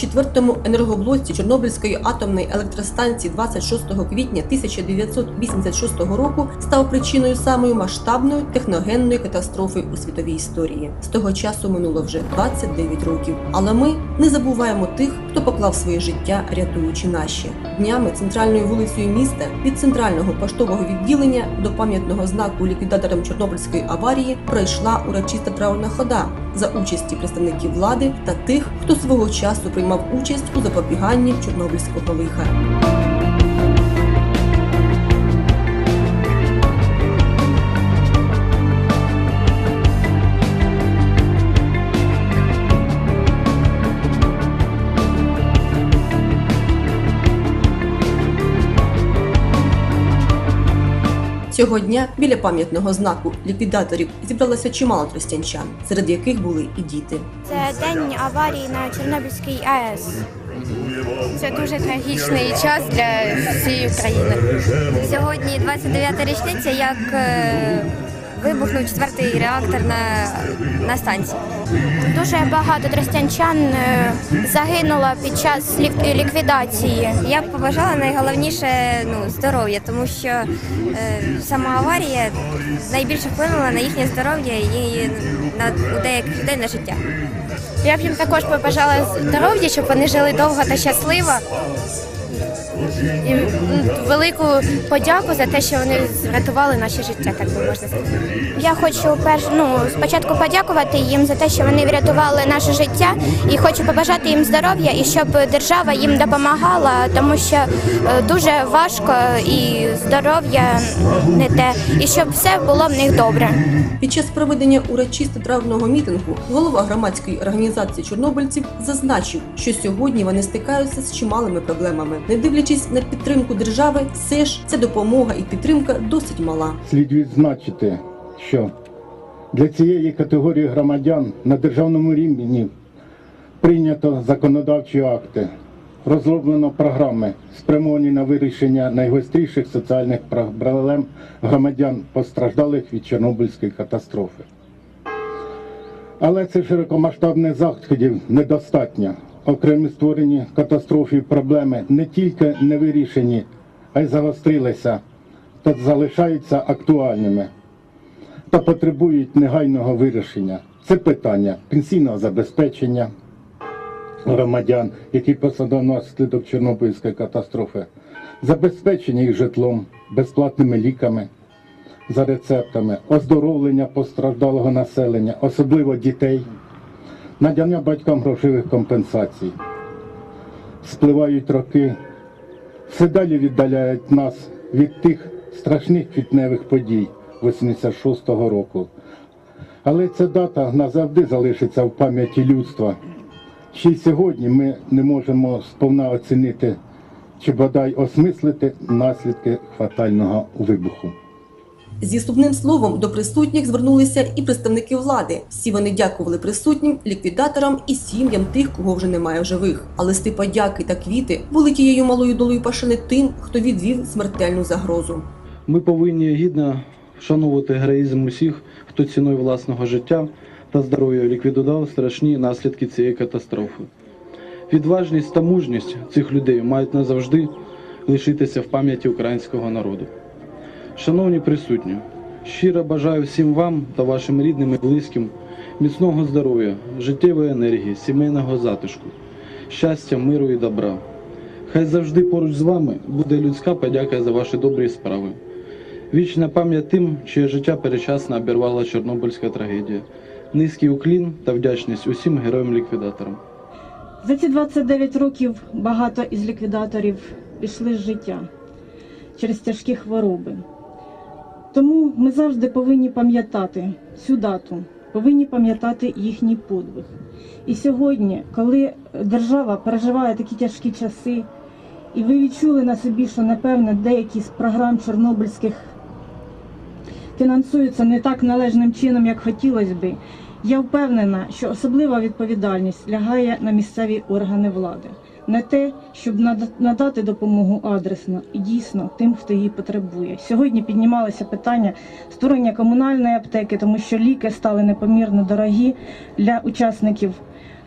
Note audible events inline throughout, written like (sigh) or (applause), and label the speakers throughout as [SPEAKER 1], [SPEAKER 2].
[SPEAKER 1] четвертому енергоблоці Чорнобильської атомної електростанції 26 квітня 1986 року став причиною самої масштабної техногенної катастрофи у світовій історії. З того часу минуло вже 29 років. Але ми не забуваємо тих, хто поклав своє життя, рятуючи наші днями центральною вулицею міста від центрального поштового відділення до пам'ятного знаку ліквідаторам Чорнобильської аварії пройшла урочиста траурна хода за участі представників влади та тих, хто свого часу приймав участь у запобіганні Чорнобильського лиха. Цього дня біля пам'ятного знаку ліквідаторів зібралося чимало тростянчан, серед яких були і діти.
[SPEAKER 2] Це день аварії на Чорнобильській АЕС. Це дуже трагічний час для всієї України. Сьогодні 29-та річниця, як е, вибухнув четвертий реактор на, на станції. Дуже багато тростянчан е, загинуло під час ліквідації. Я б побажала найголовніше ну, здоров'я, тому що е, сама аварія найбільше вплинула на їхнє здоров'я і на у деяких людей на життя. Я б їм також побажала здоров'я, щоб вони жили довго та щасливо. І велику подяку за те, що вони врятували наше життя, так би можна сказати. Я хочу перш, ну, спочатку подякувати їм за те, що вони врятували наше життя, і хочу побажати їм здоров'я і щоб держава їм допомагала, тому що е, дуже важко і здоров'я не те, і щоб все було в них добре.
[SPEAKER 1] Під час проведення урочисто травного мітингу голова громадської організації чорнобильців зазначив, що сьогодні вони стикаються з чималими проблемами. Не дивлячись на підтримку держави, все ж ця допомога і підтримка досить мала.
[SPEAKER 3] Слід відзначити, що для цієї категорії громадян на державному рівні прийнято законодавчі акти, розроблено програми, спрямовані на вирішення найгостріших соціальних проблем громадян, постраждалих від Чорнобильської катастрофи. Але цих широкомасштабних заходів недостатньо. Окремі створені катастрофі проблеми не тільки не вирішені, а й загострилися та залишаються актуальними та потребують негайного вирішення. Це питання пенсійного забезпечення громадян, які постраждали внаслідок Чорнобильської катастрофи, забезпечення їх житлом, безплатними ліками за рецептами, оздоровлення постраждалого населення, особливо дітей, надання батькам грошових компенсацій. Спливають роки, все далі віддаляють нас від тих страшних квітневих подій 86-го року. Але ця дата назавжди залишиться в пам'яті людства. Ще й сьогодні ми не можемо сповна оцінити чи бодай осмислити наслідки фатального вибуху.
[SPEAKER 1] Зі вступним словом до присутніх звернулися і представники влади. Всі вони дякували присутнім, ліквідаторам і сім'ям тих, кого вже немає в живих. А листи подяки та квіти були тією малою долею пашини тим, хто відвів смертельну загрозу.
[SPEAKER 4] Ми повинні гідно вшановувати героїзм усіх, хто ціною власного життя та здоров'я ліквідував страшні наслідки цієї катастрофи. Відважність та мужність цих людей мають назавжди лишитися в пам'яті українського народу. Шановні присутні, щиро бажаю всім вам та вашим рідним і близьким міцного здоров'я, життєвої енергії, сімейного затишку, щастя, миру і добра. Хай завжди поруч з вами буде людська подяка за ваші добрі справи. Вічна пам'ять тим, чиє життя перечасно обірвала Чорнобильська трагедія. Низький уклін та вдячність усім героям-ліквідаторам.
[SPEAKER 5] За ці 29 років багато із ліквідаторів пішли з життя через тяжкі хвороби. Тому ми завжди повинні пам'ятати цю дату, повинні пам'ятати їхній подвиг. І сьогодні, коли держава переживає такі тяжкі часи, і ви відчули на собі, що напевне деякі з програм чорнобильських фінансуються не так належним чином, як хотілося би, я впевнена, що особлива відповідальність лягає на місцеві органи влади. На те, щоб надати допомогу адресно і дійсно тим, хто її потребує. Сьогодні піднімалося питання створення комунальної аптеки, тому що ліки стали непомірно дорогі для учасників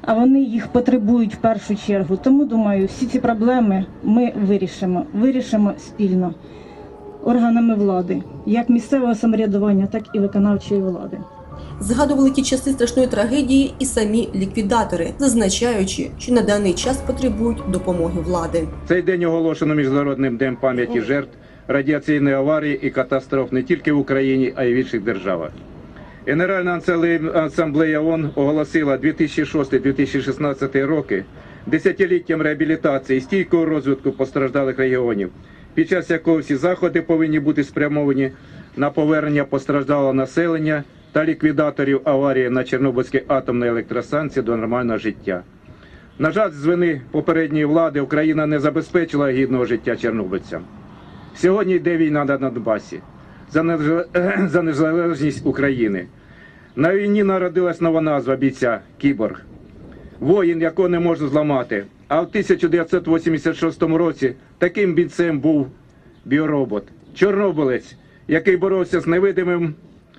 [SPEAKER 5] а вони їх потребують в першу чергу. Тому думаю, всі ці проблеми ми вирішимо, вирішимо спільно органами влади, як місцевого самоврядування, так і виконавчої влади.
[SPEAKER 1] Згадували ті часи страшної трагедії і самі ліквідатори, зазначаючи, що на даний час потребують допомоги влади.
[SPEAKER 6] Цей день оголошено міжнародним днем пам'яті жертв радіаційної аварії і катастроф не тільки в Україні, а й в інших державах. Генеральна Асамблея- ООН оголосила 2006-2016 роки десятиліттям реабілітації і стійкого розвитку постраждалих регіонів, під час якого всі заходи повинні бути спрямовані на повернення постраждалого населення та ліквідаторів аварії на Чорнобильській атомній електростанції до нормального життя. На жаль, з вини попередньої влади Україна не забезпечила гідного життя чорнобильцям. Сьогодні йде війна на Донбасі за (clears throat) незалежність України. На війні народилась нова назва бійця Кіборг, воїн, якого не можна зламати. А в 1986 році таким бійцем був біоробот, чорнобилець, який боровся з невидимим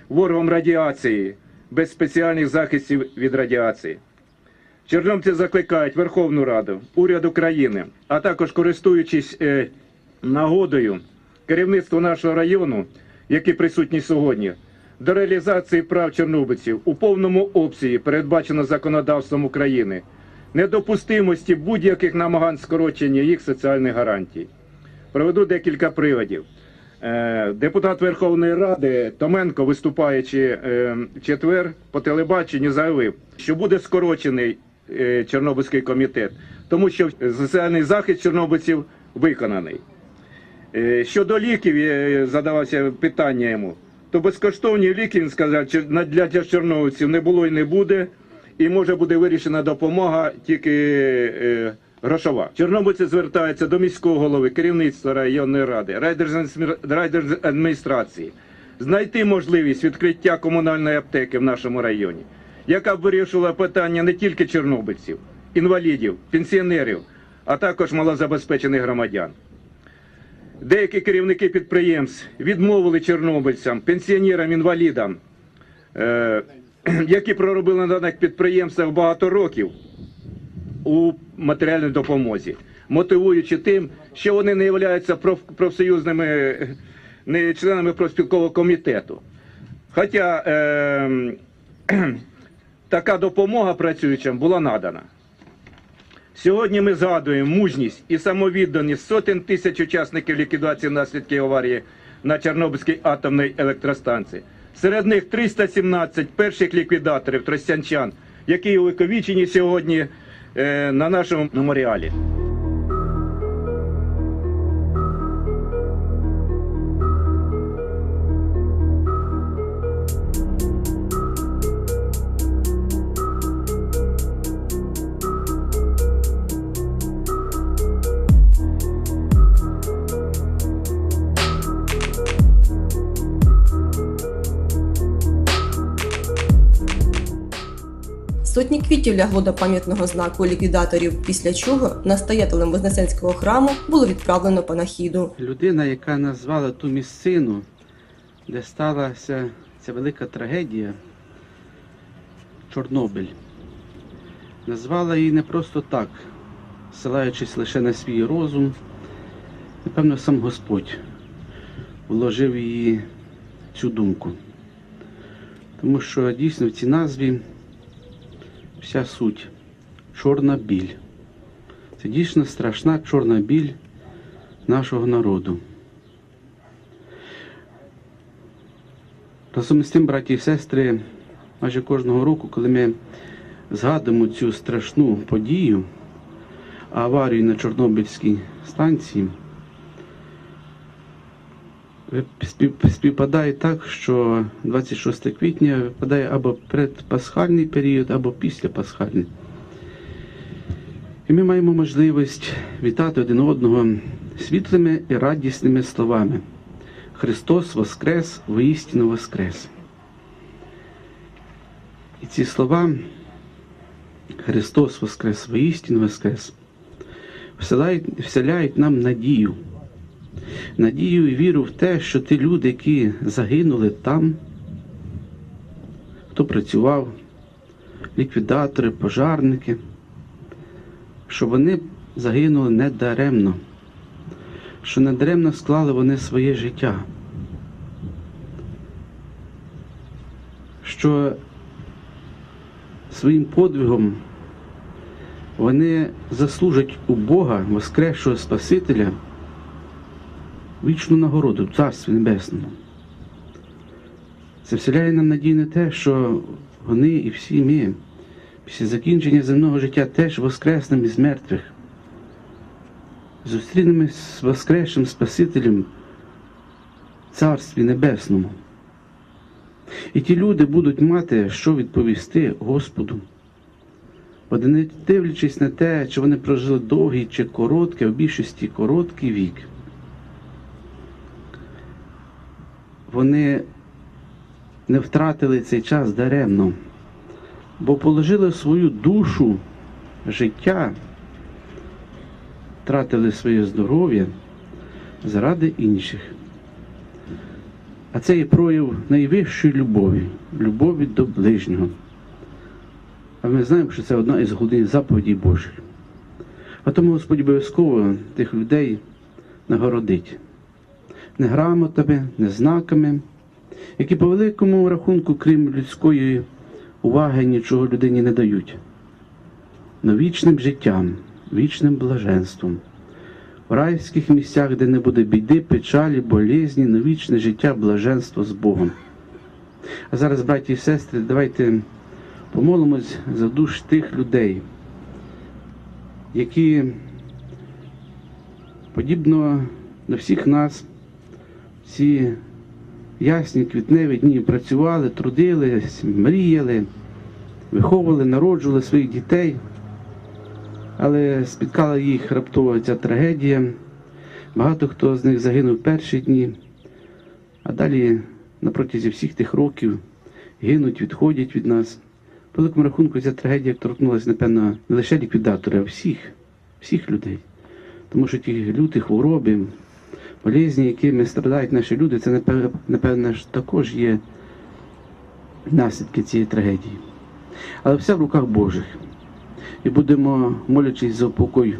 [SPEAKER 6] ворогом радіації без спеціальних захистів від радіації. Чорномці закликають Верховну Раду, уряд України, а також користуючись е, нагодою керівництво нашого району, які присутні сьогодні, до реалізації прав чорнобильців у повному обсязі передбачено законодавством України, недопустимості будь-яких намагань скорочення їх соціальних гарантій. Проведу декілька приводів. Е, Депутат Верховної Ради Томенко, виступаючи е, в четвер по телебаченню, заявив, що буде скорочений е, Чорнобильський комітет, тому що соціальний захист чорнобильців виконаний. Е, Щодо ліків, е, задавався питання йому, то безкоштовні ліки, він сказав, для чорнобильців не було і не буде, і може буде вирішена допомога тільки е, грошова. Чорнобильці звертаються до міського голови, керівництва районної ради, райдержадміністра- райдержадміністрації, знайти можливість відкриття комунальної аптеки в нашому районі, яка б вирішила питання не тільки чорнобильців, інвалідів, пенсіонерів, а також малозабезпечених громадян. Деякі керівники підприємств відмовили чорнобильцям, пенсіонерам, інвалідам, е, (clears throat) які проробили на даних підприємствах багато років у матеріальній допомозі, мотивуючи тим, що вони не являються проф- профсоюзними не членами профспілкового комітету. Хоча е, (clears throat) така допомога працюючим була надана. Сьогодні ми згадуємо мужність і самовідданість сотень тисяч учасників ліквідації наслідків аварії на Чорнобильській атомній електростанції. Серед них 317 перших ліквідаторів тростянчан, які увековічені сьогодні на нашому меморіалі.
[SPEAKER 1] Сотні квітів лягло до пам'ятного знаку ліквідаторів, після чого настоятелем Вознесенського храму було відправлено панахіду.
[SPEAKER 7] людина, яка назвала ту місцину, де сталася ця велика трагедія, Чорнобиль, назвала її не просто так, ссилаючись лише на свій розум. Напевно, сам Господь вложив її цю думку. Тому що дійсно в цій назві вся суть чорна біль. Це дійсно страшна чорна біль нашого народу. Разом з тим, браті і сестри, майже кожного року, коли ми згадуємо цю страшну подію, аварію на Чорнобильській станції, співпадає так, що 26 квітня випадає або предпасхальний період, або післяпасхальний. І ми маємо можливість вітати один одного світлими і радісними словами. Христос Воскрес, воістину Воскрес. І ці слова Христос Воскрес, воістину Воскрес вселяють, вселяють нам надію. Надію і віру в те, що ті люди, які загинули там, хто працював, ліквідатори, пожарники, що вони загинули недаремно, що недаремно склали вони своє життя. Що своїм подвигом вони заслужать у Бога, Воскресшого Спасителя, вічну нагороду в Царстві Небесному. Це вселяє нам надію на те, що вони і всі ми після закінчення земного життя теж воскреснемо із мертвих. Зустрінемось з Воскресшим Спасителем в Царстві Небесному. І ті люди будуть мати, що відповісти Господу. Бо не дивлячись на те, чи вони прожили довгий чи короткий, а в більшості короткий вік. Вони не втратили цей час даремно, бо положили свою душу, життя, втратили своє здоров'я заради інших. А це є прояв найвищої любові, любові до ближнього. А ми знаємо, що це одна із головних заповідей Божих. А тому Господь обов'язково тих людей нагородить не грамотами, не знаками, які по великому рахунку, крім людської уваги, нічого людині не дають. Но вічним життям, вічним блаженством, в райських місцях, де не буде біди, печалі, болезні, но вічне життя, блаженство з Богом. А зараз, браті і сестри, давайте помолимось за душ тих людей, які, подібно до всіх нас, ці ясні квітневі дні працювали, трудились, мріяли, виховували, народжували своїх дітей, але спіткала їх раптово ця трагедія. Багато хто з них загинув в перші дні, а далі на протязі всіх тих років гинуть, відходять від нас. По великому рахунку ця трагедія торкнулася, напевно, не лише ліквідаторів, а всіх, всіх людей. Тому що ті люті хвороби, болезні, якими страдають наші люди, це напевно ж також є наслідки цієї трагедії. Але все в руках Божих. І будемо, молячись за упокой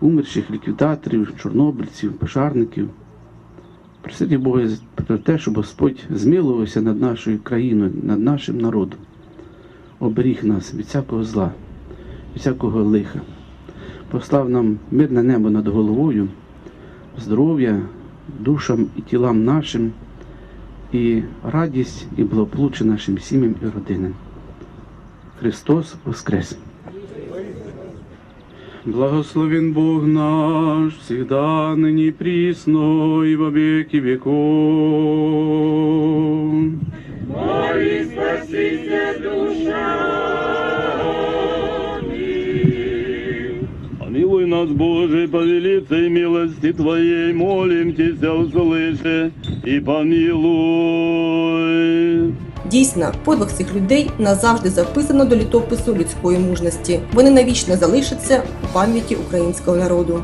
[SPEAKER 7] умерших ліквідаторів, чорнобильців, пожарників, просити Бога про те, щоб Господь змилувався над нашою країною, над нашим народом, оберіг нас від всякого зла, від всякого лиха. Послав нам мирне небо над головою здоров'я душам і тілам нашим, і радість і благополуччя нашим сім'ям і родинам. Христос Воскрес! Благословен Бог наш, всегда, ныне и присно, и во веки веков.
[SPEAKER 8] Помилуй нас, Боже, по великой милости Твоей, молим Тебя, услыши и помилуй.
[SPEAKER 1] Дійсно, подвиг цих людей назавжди записано до літопису людської мужності. Вони навічно залишаться у пам'яті українського народу.